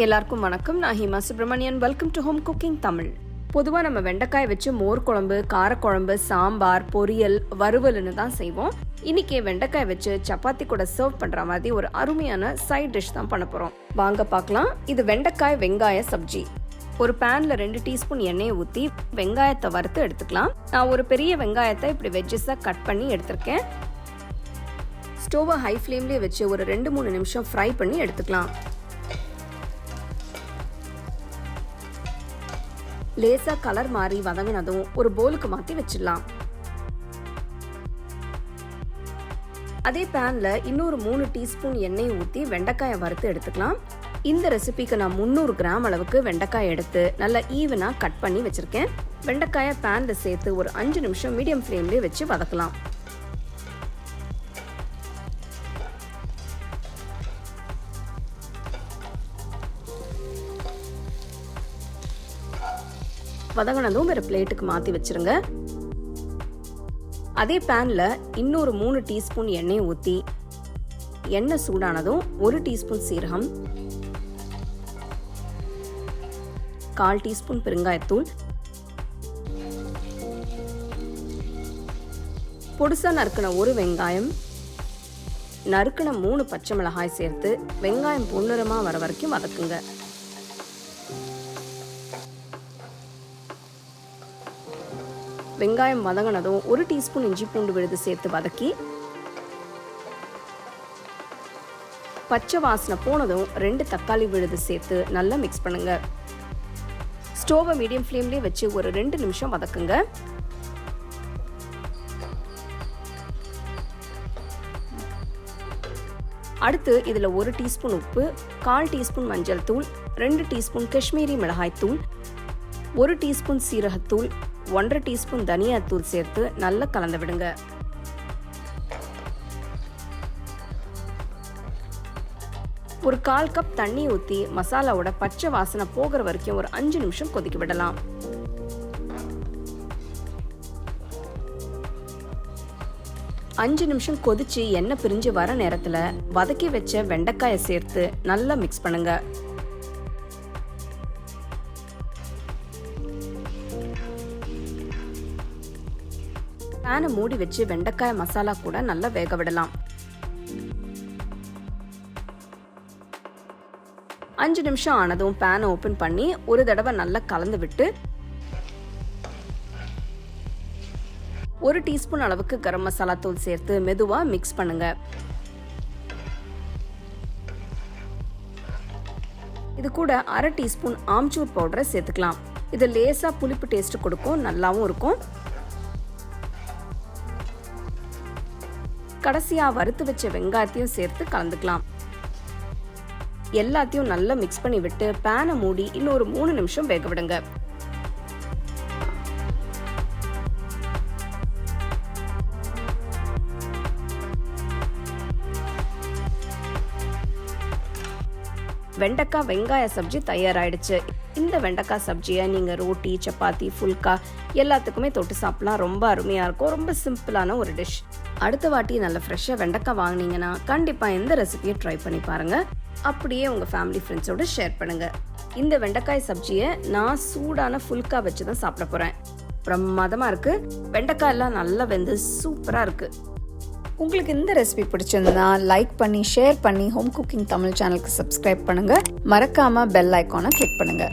எல்லாருக்கும் வணக்கம். நான் Hima Subramanian. Welcome to home cooking Tamil பொதுவாக நம்ம வெண்டைக்காய் வச்சு மோர் குழம்பு காரக்குழம்பு சாம்பார் பொரியல் வறுவல்னு தான் செய்வோம். இன்னைக்கு வெண்டைக்காய் வச்சு சப்பாத்தி கூட சர்வ் பண்ணுற மாதிரி ஒரு அருமையான சைட் டிஷ் தான் பண்ண போகிறோம் வாங்க பார்க்கலாம். இது வெண்டைக்காய் வெங்காய சப்ஜி. ஒரு பேனில் ரெண்டு டீஸ்பூன் எண்ணெயை ஊற்றி வெங்காயத்தை வறுத்து எடுத்துக்கலாம். நான் ஒரு பெரிய வெங்காயத்தை இப்படி வெஜ்ஜஸாக கட் பண்ணி எடுத்திருக்கேன். ஸ்டோவை ஹை ஃப்ளேம்லேயே வச்சு ஒரு ரெண்டு மூணு நிமிஷம் ஃப்ரை பண்ணி எடுத்துக்கலாம். லேசா கலர் மாறி வதங்கினதும் ஒரு போலுக்கு மாற்றி வச்சிடலாம். அதே பேன்ல இன்னொரு மூணு டீஸ்பூன் எண்ணெய் ஊற்றி வெண்டைக்காயை வறுத்து எடுத்துக்கலாம். இந்த ரெசிபிக்கு நான் முந்நூறு கிராம் அளவுக்கு வெண்டைக்காய் எடுத்து நல்லா ஈவனாக கட் பண்ணி வச்சுருக்கேன். வெண்டைக்காயை பேனில் சேர்த்து ஒரு அஞ்சு நிமிஷம் மீடியம் ஃப்ளேம்லேயே வச்சு வதக்கலாம். வதங்கினதும் வேறு பிளேட்டுக்கு மாற்றி வச்சிருங்க. அதே பேனில் இன்னொரு மூணு டீஸ்பூன் எண்ணெயை ஊற்றி எண்ணெய் சூடானதும் ஒரு டீஸ்பூன் சீரகம் கால் டீஸ்பூன் பெருங்காயத்தூள் பொடிசாக நறுக்கின ஒரு வெங்காயம் நறுக்கின மூணு பச்சை மிளகாய் சேர்த்து வெங்காயம் பொன்னிறமாக வர வரைக்கும் வதக்குங்க. வெங்காயம் வதங்கினதும் ஒரு டீஸ்பூன் இஞ்சி பூண்டு விழுது சேர்த்து வதக்கி பச்சை வாசனை போனதும் ரெண்டு தக்காளி விழுது சேர்த்து நல்லா மிக்ஸ் பண்ணுங்க. ஸ்டோவை மீடியம் ஃப்ளேம்லேயே வச்சு ஒரு ரெண்டு நிமிஷம் வதக்குங்க. அடுத்து இதில் ஒரு டீஸ்பூன் உப்பு கால் டீஸ்பூன் மஞ்சள் தூள் ரெண்டு டீஸ்பூன் காஷ்மீரி மிளகாய் தூள் ஒரு டீஸ்பூன் சீரகத்தூள் ஒன்றரை டீஸ்பூன் தனியாத்தூள் சேர்த்து நல்லா கலந்து விடுங்க. ஒரு கால் கப் தண்ணி ஊற்றி மசாலாவோட பச்சை வாசனை போகிற வரைக்கும் ஒரு அஞ்சு நிமிஷம் கொதிக்க விடலாம். அஞ்சு நிமிஷம் கொதிச்சு எண்ணெய் பிரிஞ்சு வர நேரத்தில் வதக்கி வச்ச வெண்டைக்காயை சேர்த்து நல்லா மிக்ஸ் பண்ணுங்கள் பேனை மூடி வச்சு வெண்டைக்காய் மசாலா கூட நல்லா வேக விடலாம். அஞ்சு நிமிஷம் ஆனதும் பேனை ஓப்பன் பண்ணி ஒரு தடவை நல்லா கலந்து விட்டு ஒரு டீஸ்பூன் அளவுக்கு கரம் மசாலா தூள் சேர்த்து மெதுவாக மிக்ஸ் பண்ணுங்க. இது கூட அரை டீஸ்பூன் ஆம்ச்சூர் பவுடரை சேர்த்துக்கலாம். இது லேசாக புளிப்பு டேஸ்ட் கொடுக்கும் நல்லாவும் இருக்கும். கடைசியாக வறுத்து வச்ச வெங்காயத்தையும் சேர்த்து கலந்துக்கலாம். எல்லாத்தையும் நல்லா மிக்ஸ் பண்ணி விட்டு பேனை மூடி இன்னொரு மூணு நிமிஷம் வேக விடுங்க. வெண்டைக்காய் வெங்காய சப்ஜி தயாராயிடுச்சு. இந்த வெண்டைக்காய் சப்ஜியை நீங்கள் ரோட்டி சப்பாத்தி ஃபுல்கா எல்லாத்துக்குமே தொட்டு சாப்பிடலாம். ரொம்ப அருமையாக இருக்கும். ரொம்ப சிம்பிளான ஒரு டிஷ் அடுத்த வாட்டி நல்ல ஃப்ரெஷ்ஷாக வெண்டைக்காய் வாங்கினீங்கன்னா கண்டிப்பாக எந்த ரெசிபியை ட்ரை பண்ணி பாருங்கள் அப்படியே உங்கள் ஃபேமிலி ஃப்ரெண்ட்ஸோட ஷேர் பண்ணுங்கள் இந்த வெண்டைக்காய் சப்ஜியை நான் சூடான ஃபுல்கா வச்சு தான் சாப்பிட போகிறேன் பிரமாதமாக இருக்குது வெண்டைக்காய் எல்லாம் நல்லா வெந்து சூப்பராக இருக்குது உங்களுக்கு இந்த ரெசிபி பிடிச்சிருந்தா லைக் பண்ணி ஷேர் பண்ணி ஹோம் குக்கிங் தமிழ் சேனலுக்கு சப்ஸ்கிரைப் பண்ணுங்கள் மறக்காமல் பெல் ஐக்கானை கிளிக் பண்ணுங்கள்